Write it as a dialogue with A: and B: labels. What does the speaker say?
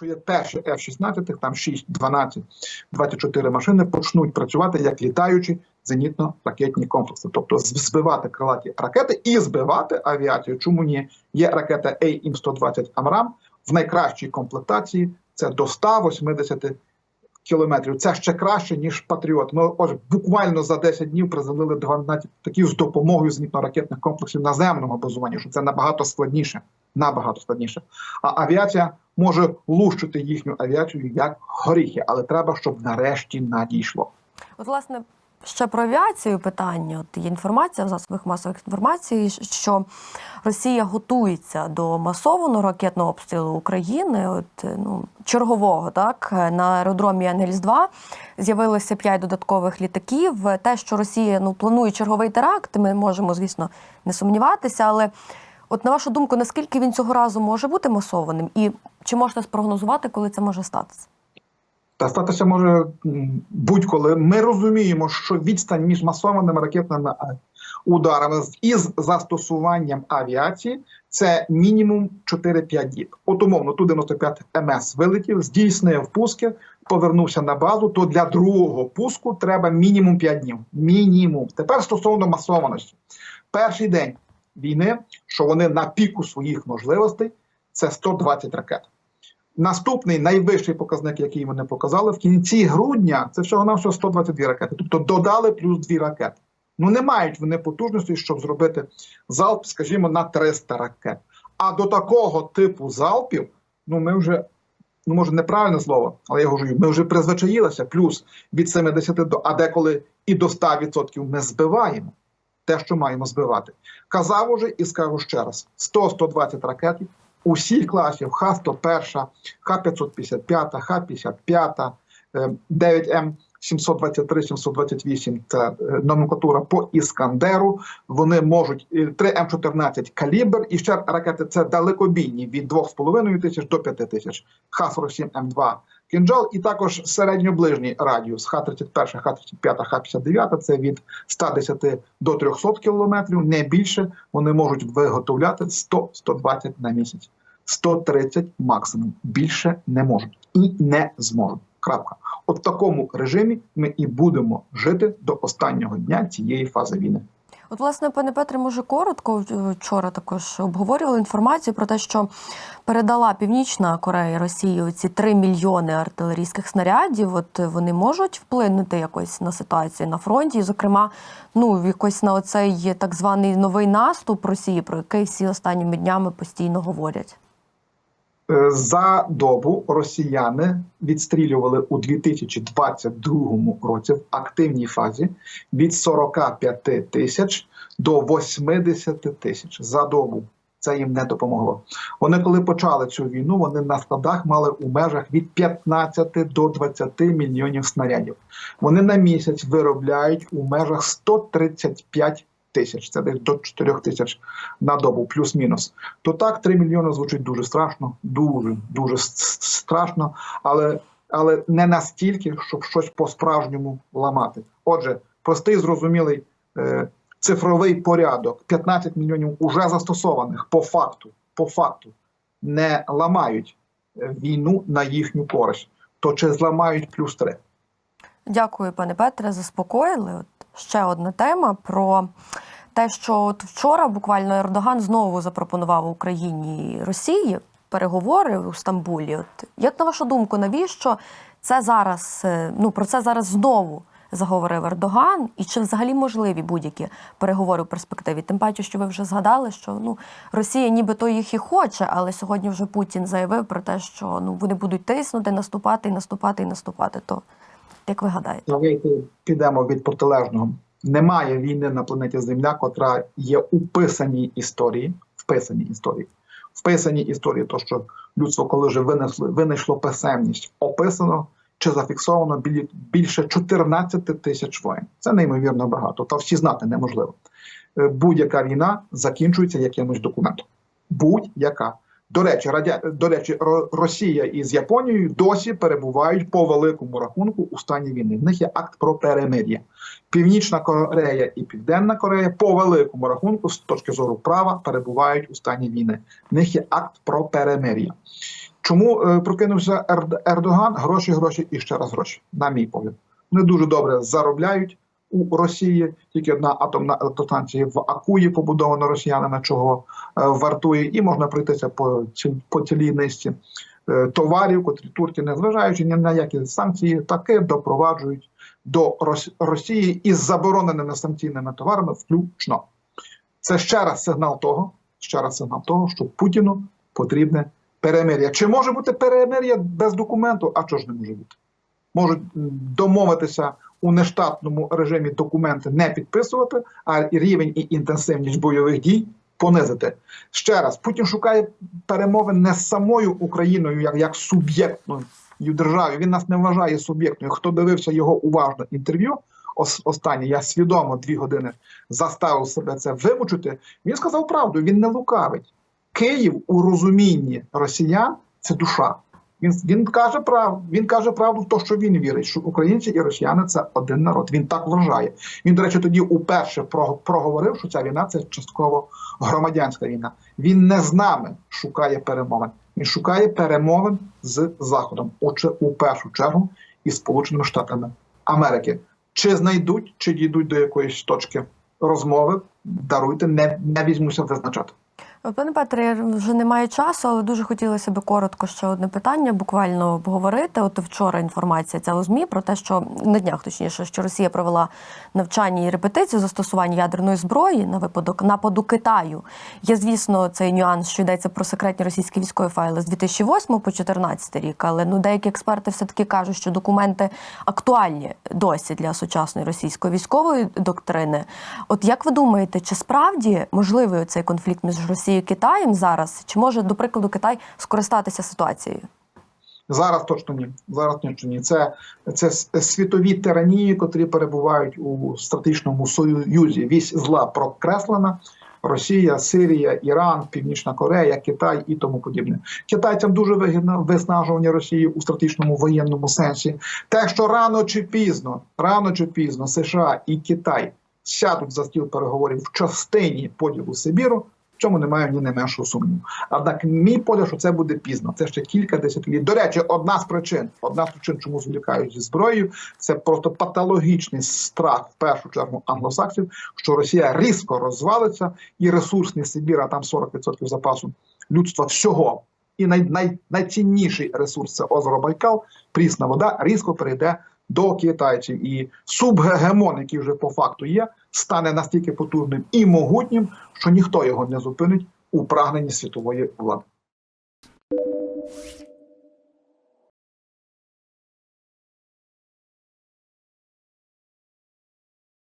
A: що є перші F-16, там 6, 12, 24 машини почнуть працювати як літаючі зенітно-ракетні комплекси, тобто збивати крилаті ракети і збивати авіацію. Чому ні? Є ракета AIM-120 Амрам в найкращій комплектації. Це до 180 кілометрів. Це ще краще ніж Патріот. Ми ось буквально за 10 днів приземлили 12 таких з допомогою зенітно-ракетних комплексів наземного базування, що це набагато складніше. Набагато складніше. А авіація може лущити їхню авіацію як горіхи, але треба, щоб нарешті надійшло.
B: От, власне, ще про авіацію питання. От є інформація в засобах масових інформації, що Росія готується до масованого ракетного обстрілу України. От ну чергового, так на аеродромі Ангельс 2 з'явилося п'ять додаткових літаків. Те, що Росія ну планує черговий теракт, ми можемо, звісно, не сумніватися, але. От на вашу думку, наскільки він цього разу може бути масованим, і чи можна спрогнозувати, коли це може статися?
A: Та статися може будь-коли. Ми розуміємо, що відстань між масованими ракетними ударами із застосуванням авіації це мінімум 4-5 діб. От умовно, ту 95 МС вилетів, здійснив пуски, повернувся на базу. То для другого пуску треба мінімум 5 днів. Мінімум. Тепер стосовно масованості, перший день війни, що вони на піку своїх можливостей, це 120 ракет. Наступний найвищий показник, який вони показали, в кінці грудня це всього навсього 122 ракети. Тобто додали плюс 2 ракети. Ну не мають вони потужності, щоб зробити залп, скажімо, на 300 ракет. А до такого типу залпів, ну ми вже, ну може неправильне слово, але я говорю, ми вже призвичаїлися, плюс від 70 до, а деколи і до 100% ми збиваємо те, що маємо збивати. Казав уже і скажу ще раз: 100-120 ракет усіх класів Х-101, Х-555, Х-55, е, 9М 723, 728 це е, номенклатура по Іскандеру. Вони можуть е, 3М14 калібр і ще ракети це далекобійні від 2,5 тисяч до 5 тисяч. Х-47М2 кінжал, і також середньоближній радіус Х-31, Х-35, Х-59 це від 110 до 300 кілометрів, не більше. Вони можуть виготовляти 100-120 на місяць. 130 максимум. Більше не можуть і не зможуть. Крапка. От в такому режимі ми і будемо жити до останнього дня цієї фази війни.
B: От, власне, пане Петре, може коротко вчора також обговорювали інформацію про те, що передала Північна Корея Росії ці 3 мільйони артилерійських снарядів. От вони можуть вплинути якось на ситуацію на фронті, зокрема, ну якось на оцей так званий новий наступ Росії, про який всі останніми днями постійно говорять.
A: Е, За добу росіяни відстрілювали у 2022 році в активній фазі від 45 тисяч до 80 тисяч за добу. Це їм не допомогло. Вони, коли почали цю війну, вони на складах мали у межах від 15 до 20 мільйонів снарядів. Вони на місяць виробляють у межах 135 тисяч. Це десь до 4 тисяч на добу, плюс-мінус. То так 3 мільйони звучить дуже страшно, дуже дуже страшно, але, але не настільки, щоб щось по-справжньому ламати. Отже, простий зрозумілий е, цифровий порядок: 15 мільйонів уже застосованих по факту, по факту не ламають е, війну на їхню користь. То чи зламають плюс 3?
B: Дякую, пане Петре, заспокоїли. От ще одна тема про те, що от вчора буквально Ердоган знову запропонував Україні і Росії переговори у Стамбулі. От як на вашу думку, навіщо це зараз? е, Ну про це зараз знову заговорив Ердоган, і чи взагалі можливі будь-які переговори у перспективі? Тим паче, що ви вже згадали, що ну Росія нібито їх і хоче, але сьогодні вже Путін заявив про те, що ну вони будуть тиснути, наступати і наступати і наступати. То як ви гадаєте?
A: Давайте підемо від протилежного. Немає війни на планеті Земля, котра є у писаній історії, вписаній історії. Вписаній історії, то що людство, коли вже винесли, винайшло писемність, описано чи зафіксовано більше 14 тисяч воїн. Це неймовірно багато. Та всі знати неможливо. Е, Будь-яка війна закінчується якимось документом. Будь-яка. До речі, радя... до речі, Росія із Японією досі перебувають по великому рахунку у стані війни. В них є акт про перемир'я. Північна Корея і Південна Корея по великому рахунку, з точки зору права, перебувають у стані війни. В них є акт про перемир'я. Чому е, прокинувся Ерд- Ердоган? Гроші, гроші і ще раз гроші, на мій погляд. Вони дуже добре заробляють у Росії. Тільки одна атомна електростанція в Акуї побудована росіянами, чого е, вартує, і можна пройтися по, по цілій низці е, товарів, котрі турки, незважаючи ні на які санкції, таки допроваджують до Рос- Росії із забороненими санкційними товарами, включно. Це ще раз сигнал того, ще раз сигнал того, що Путіну потрібне перемир'я. Чи може бути перемир'я без документу? А чого ж не може бути? Можуть домовитися у нештатному режимі документи не підписувати, а рівень і інтенсивність бойових дій понизити. Ще раз, Путін шукає перемовин не з самою Україною, як, як суб'єктною державою. Він нас не вважає суб'єктною. Хто дивився його уважно інтерв'ю, ос- останнє, я свідомо дві години заставив себе це вимучити. Він сказав правду, він не лукавить. Київ у розумінні росіян це душа. Він, він каже правду, він каже правду те, що він вірить, що українці і росіяни це один народ. Він так вважає. Він, до речі, тоді уперше про- проговорив, що ця війна це частково громадянська війна. Він не з нами шукає перемовин. Він шукає перемовин з Заходом, отже, у першу чергу із Сполученими Штатами Америки. Чи знайдуть, чи дійдуть до якоїсь точки розмови, даруйте, не, не візьмуся визначати.
B: Пане Петре, вже немає часу, але дуже хотілося б коротко ще одне питання буквально обговорити. От вчора інформація ця у ЗМІ про те, що на днях точніше, що Росія провела навчання і репетицію застосування ядерної зброї на випадок нападу Китаю. Є, звісно, цей нюанс, що йдеться про секретні російські військові файли з 2008 по 2014 рік. Але ну деякі експерти все таки кажуть, що документи актуальні досі для сучасної російської військової доктрини. От як ви думаєте, чи справді можливий цей конфлікт між Росією і Китаєм зараз? Чи може, до прикладу, Китай скористатися ситуацією?
A: Зараз точно ні. Зараз точно ні. Це, це світові тиранії, котрі перебувають у стратегічному союзі. Вісь зла прокреслена. Росія, Сирія, Іран, Північна Корея, Китай і тому подібне. Китайцям дуже вигідно виснажування Росії у стратегічному воєнному сенсі. Те, що рано чи пізно, рано чи пізно США і Китай сядуть за стіл переговорів в частині поділу Сибіру, в цьому немає ні найменшого сумніву. Однак мій погляд, що це буде пізно. Це ще кілька десятиліть. До речі, одна з причин, одна з причин, чому зволікають зі зброєю, це просто патологічний страх в першу чергу англосаксів, що Росія різко розвалиться, і ресурсний Сибір, а там 40% запасу людства всього. І най, най, найцінніший ресурс це озеро Байкал, прісна вода, різко перейде до китайців. І субгегемон, який вже по факту є, стане настільки потужним і могутнім, що ніхто його не зупинить у прагненні світової влади.